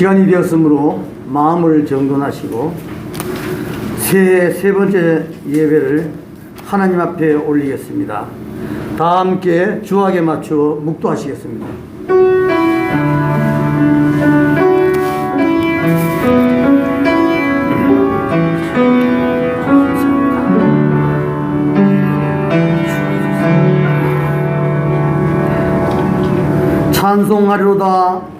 시간이 되었으므로 마음을 정돈하시고 새해 세 번째 예배를 하나님 앞에 올리겠습니다. 다 함께 주악에 맞추어 묵도하시겠습니다. 찬송하리로다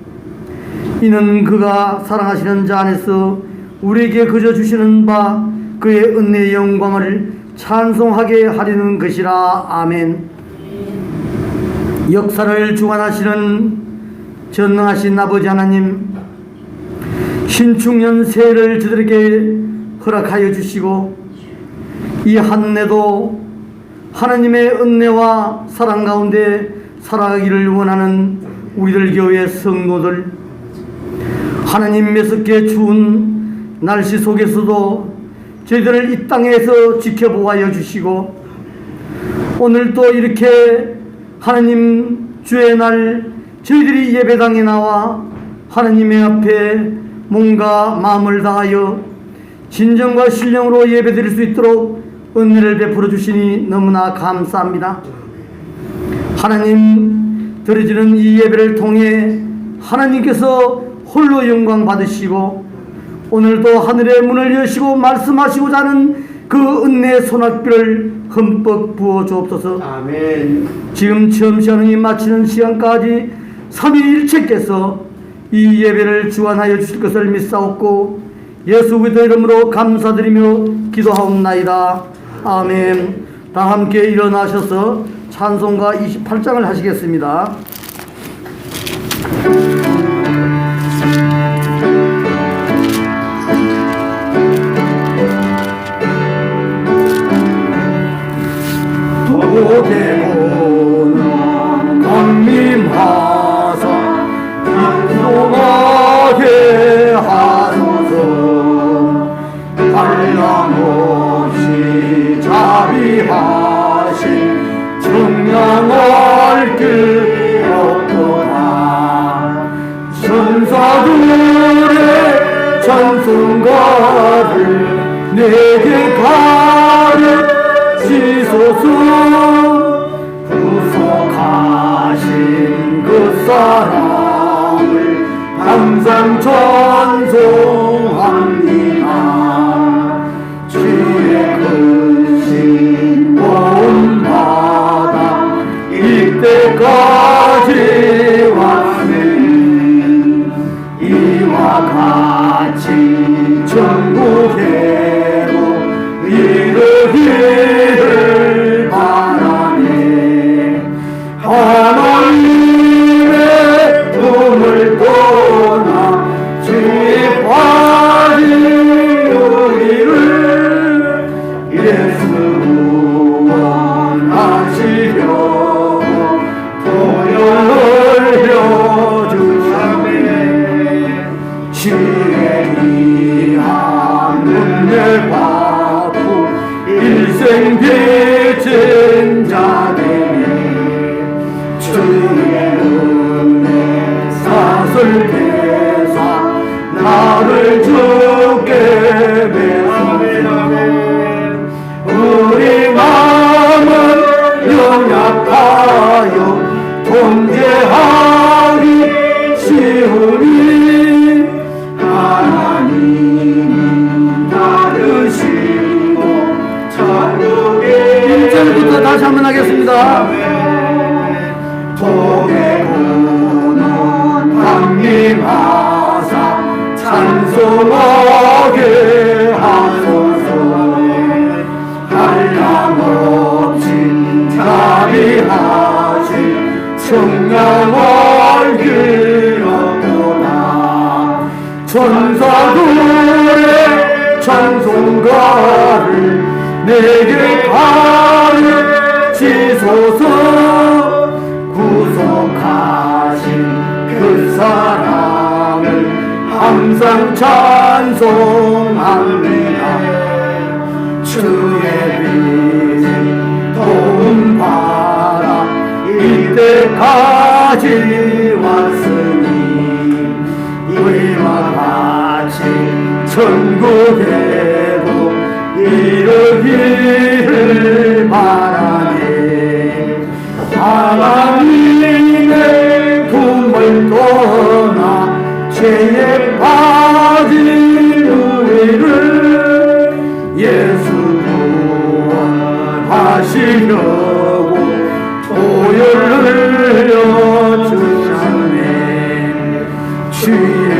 이는 그가 사랑하시는 자 안에서 우리에게 그저 주시는 바 그의 은혜의 영광을 찬송하게 하려는 것이라 아멘. 역사를 주관하시는 전능하신 아버지 하나님 신축년 새해를 저들에게 허락하여 주시고 이 한 해도 하나님의 은혜와 사랑 가운데 살아가기를 원하는 우리들 교회 성도들 하나님 메스게 추운 날씨 속에서도 저희들을 이 땅에서 지켜보아여 주시고 오늘 또 이렇게 하나님 주의 날 저희들이 예배당에 나와 하나님의 앞에 몸과 마음을 다하여 진정과 신령으로 예배드릴 수 있도록 은혜를 베풀어 주시니 너무나 감사합니다. 하나님 드려지는 이 예배를 통해 하나님께서 홀로 영광 받으시고 오늘도 하늘의 문을 여시고 말씀하시고자 하는 그 은혜의 소낙비를 흠뻑 부어 주옵소서 아멘. 지금 처음 시간이 마치는 시간까지 삼위일체께서 이 예배를 주관하여 주실 것을 믿사옵고 예수 그리스도 이름으로 감사드리며 기도하옵나이다. 아멘. 다 함께 일어나셔서 찬송가 28장을 하시겠습니다. 찬송가를 내게 가르치소서 구속하신 그 사랑을 항상 찬송 1절부터 다시 한번 하겠습니다. 도개구는 강림하사 찬송하게 하소서. 한량없이 자비하신 청량한 길 얻도다 천사들의 찬송가를 내게 가르 사랑을 항상 찬송합니다 주의 빛 도움 받아 이때까지 왔으니 이와 같이 천국에도 이르기를 바라 구원하시려고 보혈을 주셨네. 주의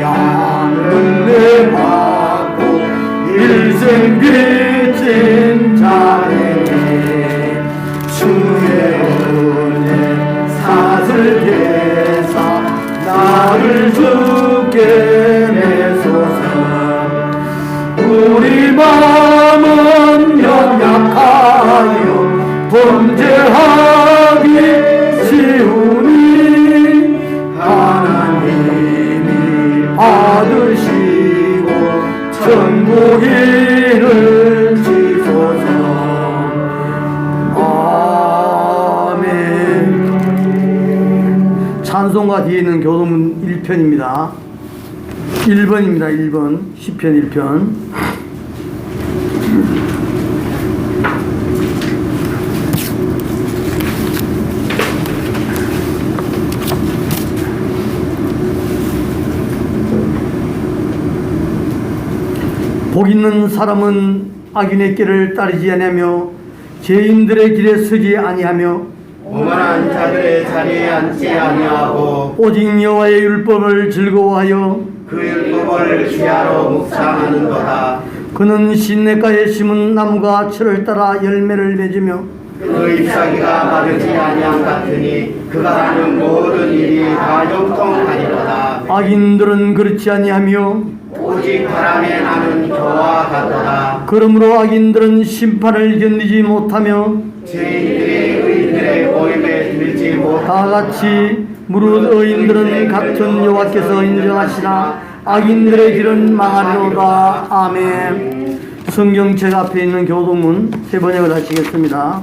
귀한 은혜 받고 일생 빚진 자에게 주의 은혜 사슬 대사 나를 주께 내소서. 우리 마 범죄하기 쉬우니 하나님이 받으시고 천국인을 지소서. 아멘. 찬송가 뒤에 있는 교도문 1편입니다. 1번입니다 1번. 10편 1편 복 있는 사람은 악인의 길을 따르지 아니하며 죄인들의 길에 서지 아니하며 오만한 자들의 자리에 앉지 아니하고 오직 여호와의 율법을 즐거워하여 그 율법을 주야로 묵상하는도다. 그는 시냇가에 심은 나무가 철을 따라 열매를 맺으며 그 잎사귀가 마르지 아니함 같으니 그가 하는 모든 일이 다 형통하리로다. 악인들은 그렇지 아니하며 오직 바람에 나는 겨와 같도다. 그러므로 악인들은 심판을 견디지 못하며 죄인들이 의인들의 모임에 들지 못하 다. 같이 무릇 의인들은 같은 여호와께서 인정하시나 악인들의 길은 망하리로다. 아멘. 성경책 앞에 있는 교도문 세 번역을 하시겠습니다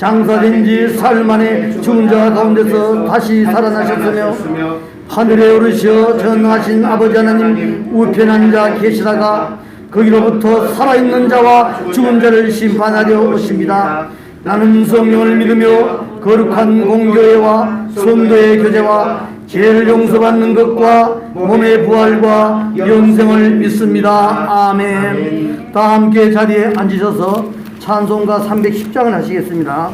장사된 지 사흘 만에 죽은 자 가운데서 다시 살아나셨으며 하늘에 오르시어 전능하신 아버지 하나님 우편에 앉아 계시다가 거기로부터 살아있는 자와 죽은 자를 심판하려 오십니다. 나는 성령을 믿으며 거룩한 공교회와 성도의 교제와 죄를 용서받는 것과 몸의 부활과 영생을 믿습니다. 아멘. 다 함께 자리에 앉으셔서 찬송가 310장을 하시겠습니다.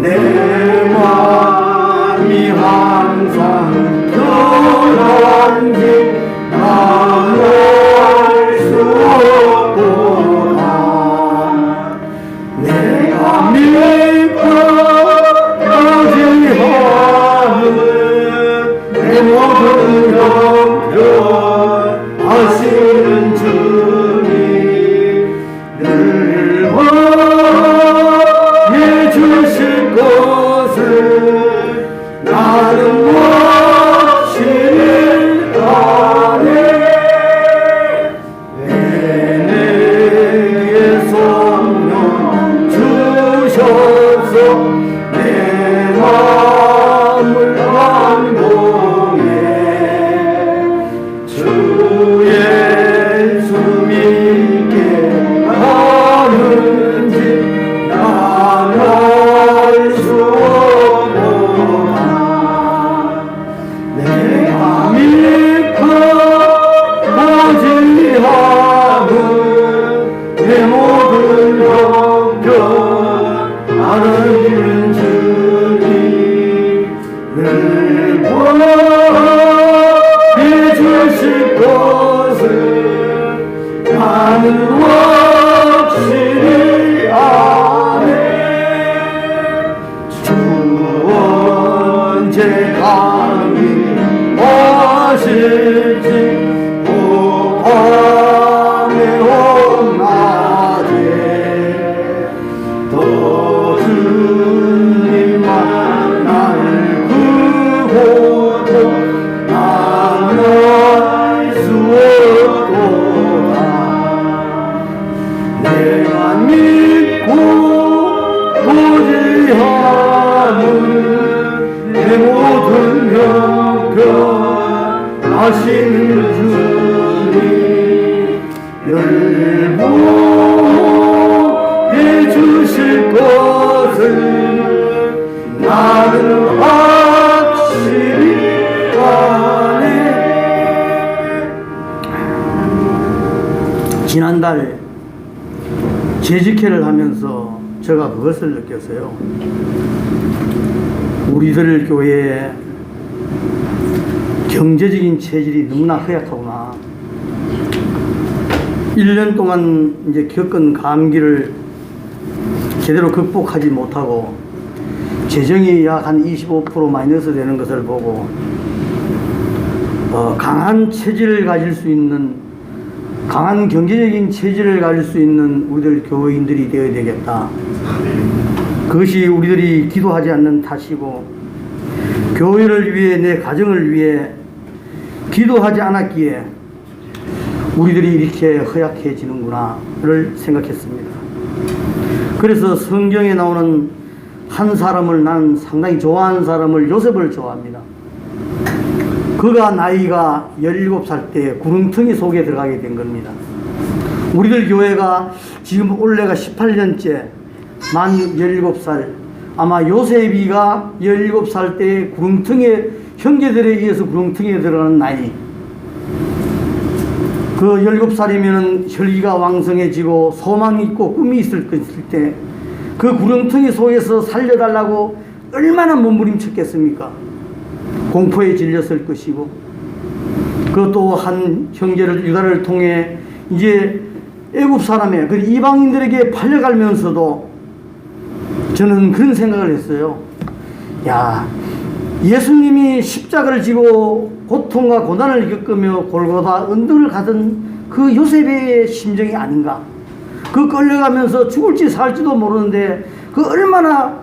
Yeah. 오 지난달 재직회를 하면서 제가 그것을 느꼈어요. 우리들 교회에 경제적인 체질이 너무나 허약하구나. 1년 동안 이제 겪은 감기를 제대로 극복하지 못하고 재정이 약 한 25% 마이너스 되는 것을 보고 어, 강한 체질을 가질 수 있는 강한 경제적인 체질을 가질 수 있는 우리들 교회인들이 되어야 되겠다. 그것이 우리들이 기도하지 않는 탓이고 교회를 위해 내 가정을 위해 기도하지 않았기에 우리들이 이렇게 허약해지는구나를 생각했습니다. 그래서 성경에 나오는 한 사람을 난 상당히 좋아하는 사람을 요셉을 좋아합니다. 그가 나이가 17살 때 구렁텅이 속에 들어가게 된 겁니다. 우리들 교회가 지금 올해가 18년째 만 17살 아마 요셉이가 17살 때 구렁텅이에 형제들에 의해서 구렁텅이에 들어가는 나이 그 17살이면 혈기가 왕성해지고 소망이 있고 꿈이 있을 때 그 구렁텅이 속에서 살려달라고 얼마나 몸부림쳤겠습니까? 공포에 질렸을 것이고 그것도 한 형제를 유다를 통해 이제 애굽 사람의 그 이방인들에게 팔려가면서도 저는 그런 생각을 했어요. 야, 예수님이 십자가를 지고 고통과 고난을 겪으며 골고다 언덕을 가던 그 요셉의 심정이 아닌가. 그 끌려가면서 죽을지 살지도 모르는데 그 얼마나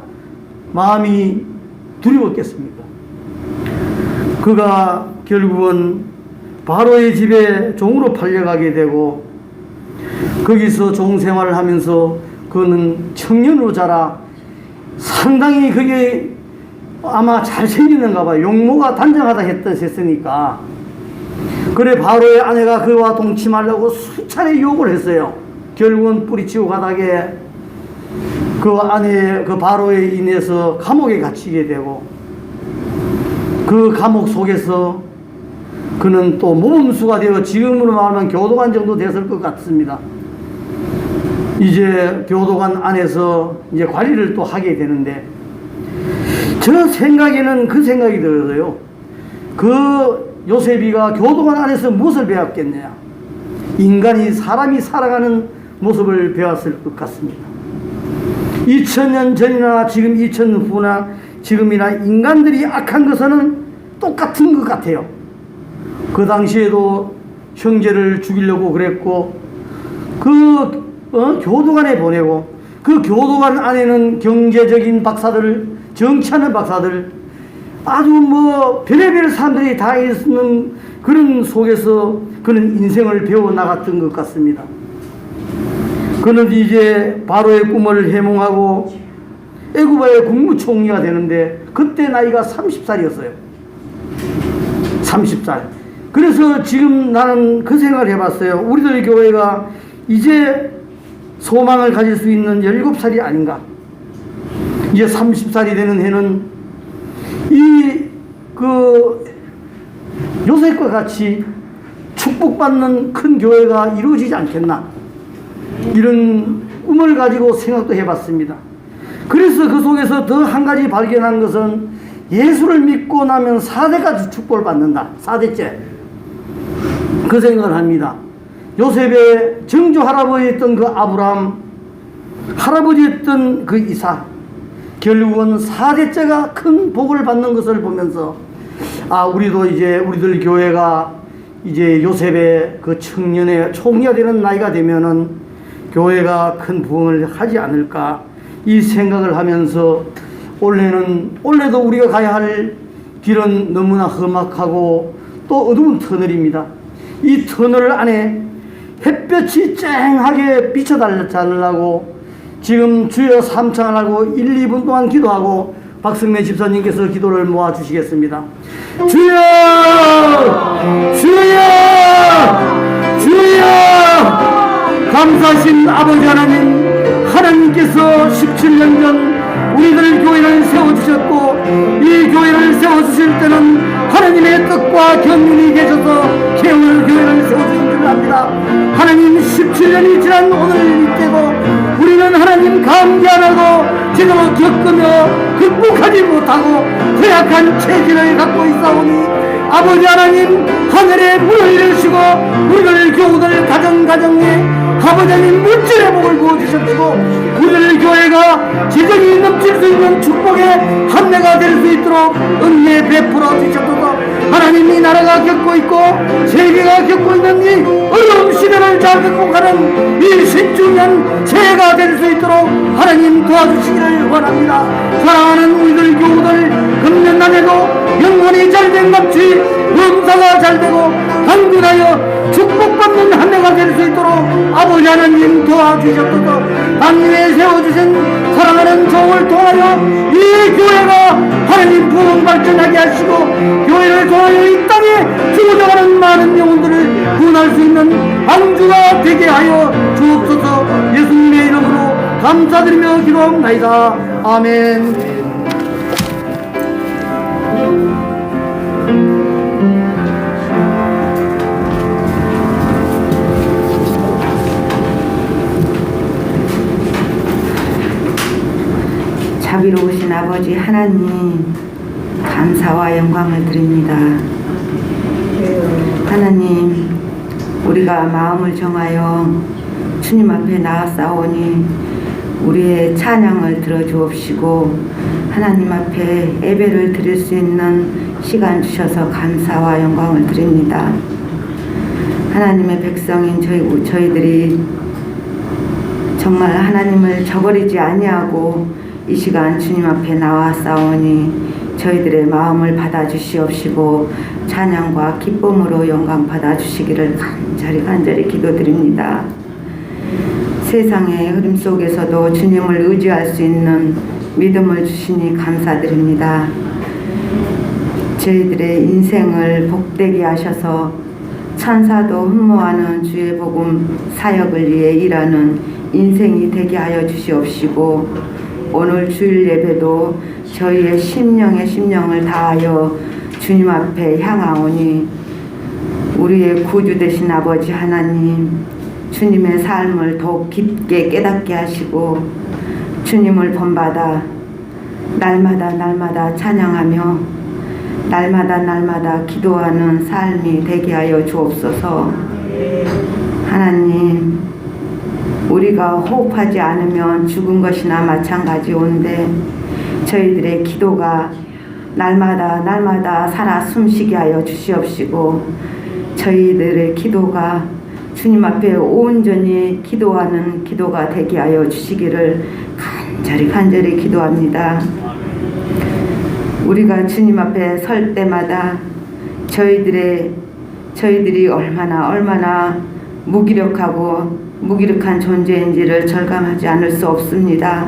마음이 두려웠겠습니까? 그가 결국은 바로의 집에 종으로 팔려가게 되고 거기서 종 생활을 하면서 그는 청년으로 자라 상당히 그게 아마 잘생기는가 봐. 용모가 단정하다 했으니까. 그래 바로의 아내가 그와 동침하려고 수차례 유혹을 했어요. 결국은 뿌리치고 가다게 그 아내 그 바로에 인해서 감옥에 갇히게 되고 그 감옥 속에서 그는 또 모범수가 되어 지금으로 말하면 교도관 정도 됐을 것 같습니다. 이제 교도관 안에서 이제 관리를 또 하게 되는데 저 생각에는 그 생각이 들어요. 그 요셉이가 교도관 안에서 무엇을 배웠겠느냐? 인간이 사람이 살아가는 모습을 배웠을 것 같습니다. 2000년 전이나 지금 2000년 후나 지금이나 인간들이 악한 것은 똑같은 것 같아요. 그 당시에도 형제를 죽이려고 그랬고 그 어? 교도관에 보내고 그 교도관 안에는 경제적인 박사들, 정치하는 박사들, 아주 뭐 별의별 사람들이 다 있는 그런 속에서 그는 인생을 배워 나갔던 것 같습니다. 그는 이제 바로의 꿈을 해몽하고 애구바의 국무총리가 되는데 그때 나이가 30살이었어요. 30살. 그래서 지금 나는 그 생각을 해봤어요. 우리들 교회가 이제 소망을 가질 수 있는 17살이 아닌가. 이제 30살이 되는 해는 이 그 요셉과 같이 축복받는 큰 교회가 이루어지지 않겠나. 이런 꿈을 가지고 생각도 해봤습니다. 그래서 그 속에서 더 한 가지 발견한 것은 예수를 믿고 나면 4대까지 축복을 받는다. 4대째. 그 생각을 합니다. 요셉의 정조 할아버지였던 그 아브라함, 할아버지였던 그 이삭, 결국은 4대째가 큰 복을 받는 것을 보면서 아, 우리도 이제 우리들 교회가 이제 요셉의 그 청년의 총리가 되는 나이가 되면은 교회가 큰 부흥을 하지 않을까 이 생각을 하면서 올해는 올해도 우리가 가야 할 길은 너무나 험악하고 또 어두운 터널입니다. 이 터널 안에 햇볕이 쨍하게 비춰달라고 지금 주여 삼창을 하고 1, 2분 동안 기도하고 박승래 집사님께서 기도를 모아 주시겠습니다. 주여! 주여! 주여! 감사하신 아버지 하나님, 하나님께서 17년 전 우리들 교회를 세워주셨고, 이 교회를 세워주실 때는 하나님의 뜻과 경륜이 계셔서 개월 교회를 세워주신 줄 압니다. 하나님 17년이 지난 오늘 이때도 우리는 하나님 감기 안 하고 제대로 겪으며 극복하지 못하고 허약한 체질을 갖고 있사오니 아버지 하나님 하늘에 물을 이루시고 우리를 교우들 가정 가정에 아버지 하나님 물질의 복을 부어주셨고 우리를 교회가 재정이 넘칠 수 있는 축복의 한내가 될 수 있도록 은혜 베풀어 주셨소서. 하나님 이 나라가 겪고 있고 세계가 겪고 있는 이 어려운 시대를 잘 극복하는 이 신중년 새해가 될 수 있도록 하나님 도와주시기를 원합니다. 사랑하는 우리들 교우들 금년날에도 영혼이 잘된 같이 범사가 잘되고 강군하여 축복받는 한 해가 될 수 있도록 아버지 하나님 도와주셨소서. 당위에 세워주신 사랑하는 종을 통하여 이 교회가 하나님 부흥 발전하게 하시고 교회를 통하여 이 땅에 죽어져가는 많은 영혼들을 구원할 수 있는 방주가 되게 하여 주옵소서. 예수님의 이름으로 감사드리며 기도합니다. 아멘 자비로우신 아버지 하나님 감사와 영광을 드립니다. 하나님 우리가 마음을 정하여 주님 앞에 나아싸오니 우리의 찬양을 들어주옵시고 하나님 앞에 예배를 드릴 수 있는 시간 주셔서 감사와 영광을 드립니다. 하나님의 백성인 저희 저희들이 정말 하나님을 저버리지 아니하고 이 시간 주님 앞에 나와 싸우니 저희들의 마음을 받아 주시옵시고 찬양과 기쁨으로 영광 받아 주시기를 간절히 간절히 기도드립니다. 세상의 흐름 속에서도 주님을 의지할 수 있는 믿음을 주시니 감사드립니다. 저희들의 인생을 복되게 하셔서 천사도 흠모하는 주의 복음 사역을 위해 일하는 인생이 되게 하여 주시옵시고 오늘 주일 예배도 저희의 심령의 심령을 다하여 주님 앞에 향하오니 우리의 구주 되신 아버지 하나님 주님의 삶을 더욱 깊게 깨닫게 하시고 주님을 본받아 날마다 날마다 찬양하며 날마다 날마다 기도하는 삶이 되게 하여 주옵소서. 하나님, 우리가 호흡하지 않으면 죽은 것이나 마찬가지온데 저희들의 기도가 날마다 날마다 살아 숨쉬게 하여 주시옵시고 저희들의 기도가 주님 앞에 온전히 기도하는 기도가 되게 하여 주시기를 간절히 간절히 기도합니다. 우리가 주님 앞에 설 때마다 저희들의 저희들이 얼마나 얼마나 무기력하고 무기력한 존재인지를 절감하지 않을 수 없습니다.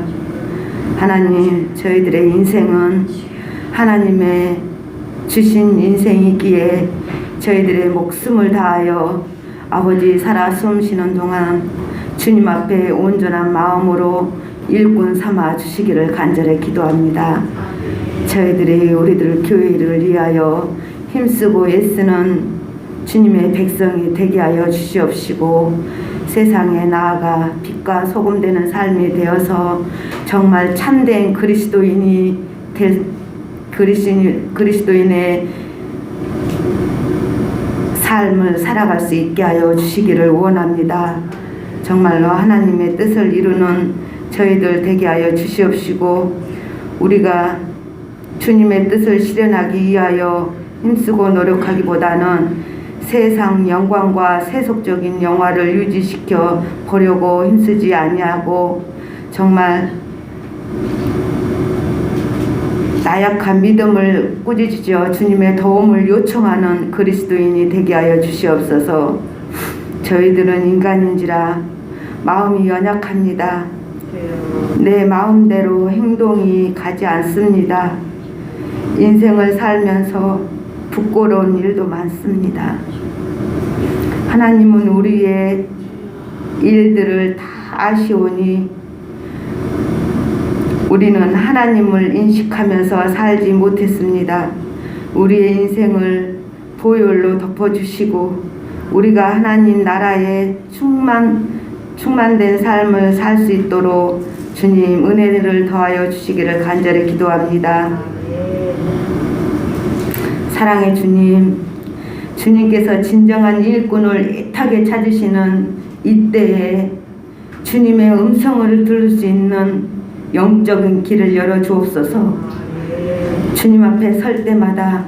하나님, 저희들의 인생은 하나님의 주신 인생이기에 저희들의 목숨을 다하여 아버지 살아 숨쉬는 동안 주님 앞에 온전한 마음으로 일꾼 삼아 주시기를 간절히 기도합니다. 저희들이 우리들 교회를 위하여 힘쓰고 애쓰는 주님의 백성이 되게 하여 주시옵시고 세상에 나아가 빛과 소금 되는 삶이 되어서 정말 참된 그리스도인이 될 그리스도인, 그리스도인의 삶을 살아갈 수 있게 하여 주시기를 원합니다. 정말로 하나님의 뜻을 이루는 저희들 되게 하여 주시옵시고 우리가 주님의 뜻을 실현하기 위하여 힘쓰고 노력하기보다는 세상 영광과 세속적인 영화를 유지시켜 보려고 힘쓰지 아니하고 정말 나약한 믿음을 꾸짖으며 주님의 도움을 요청하는 그리스도인이 되게 하여 주시옵소서. 저희들은 인간인지라 마음이 연약합니다. 내 마음대로 행동이 가지 않습니다. 인생을 살면서 부끄러운 일도 많습니다. 하나님은 우리의 일들을 다 아시오니 우리는 하나님을 인식하면서 살지 못했습니다. 우리의 인생을 보혈로 덮어주시고 우리가 하나님 나라에 충만 충만된 삶을 살 수 있도록 주님 은혜를 더하여 주시기를 간절히 기도합니다. 사랑의 주님, 주님께서 진정한 일꾼을 애타게 찾으시는 이때에 주님의 음성을 들을 수 있는 영적인 길을 열어 주옵소서. 주님 앞에 설 때마다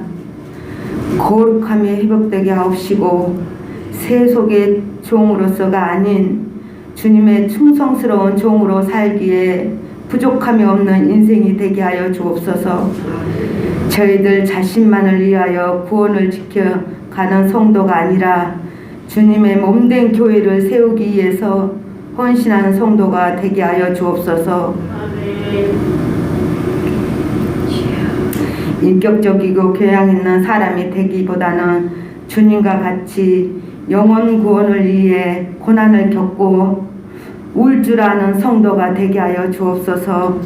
거룩함이 회복되게 하옵시고 세속의 종으로서가 아닌 주님의 충성스러운 종으로 살기에 부족함이 없는 인생이 되게 하여 주옵소서. 저희들 자신만을 위하여 구원을 지켜가는 성도가 아니라 주님의 몸된 교회를 세우기 위해서 헌신하는 성도가 되게 하여 주옵소서. 인격적이고 교양 있는 사람이 되기보다는 주님과 같이 영원 구원을 위해 고난을 겪고 울 줄 아는 성도가 되게 하여 주옵소서.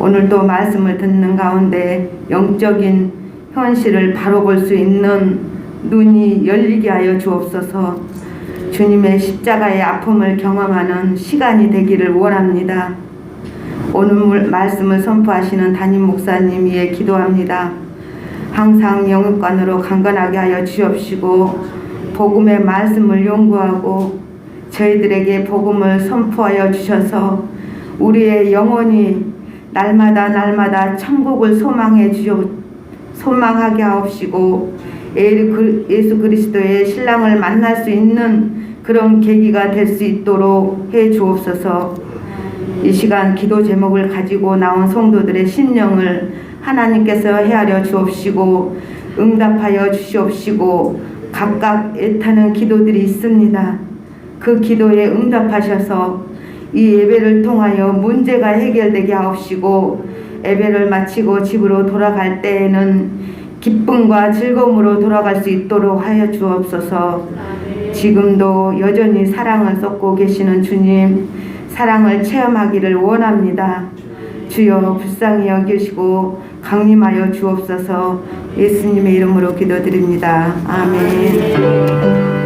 오늘도 말씀을 듣는 가운데 영적인 현실을 바로 볼 수 있는 눈이 열리게 하여 주옵소서. 주님의 십자가의 아픔을 경험하는 시간이 되기를 원합니다. 오늘 말씀을 선포하시는 담임 목사님 위해 기도합니다. 항상 영육관으로 강건하게 하여 주옵시고 복음의 말씀을 연구하고 저희들에게 복음을 선포하여 주셔서 우리의 영혼이 날마다 날마다 천국을 소망해 주옵 소망하게 하옵시고 예수 그리스도의 신랑을 만날 수 있는 그런 계기가 될 수 있도록 해 주옵소서. 이 시간 기도 제목을 가지고 나온 성도들의 심령을 하나님께서 헤아려 주옵시고 응답하여 주시옵시고 각각 애타는 기도들이 있습니다. 그 기도에 응답하셔서 이 예배를 통하여 문제가 해결되게 하옵시고 예배를 마치고 집으로 돌아갈 때에는 기쁨과 즐거움으로 돌아갈 수 있도록 하여 주옵소서. 지금도 여전히 사랑을 쏟고 계시는 주님, 사랑을 체험하기를 원합니다. 주여 불쌍히 여기시고 강림하여 주옵소서 예수님의 이름으로 기도드립니다. 아멘.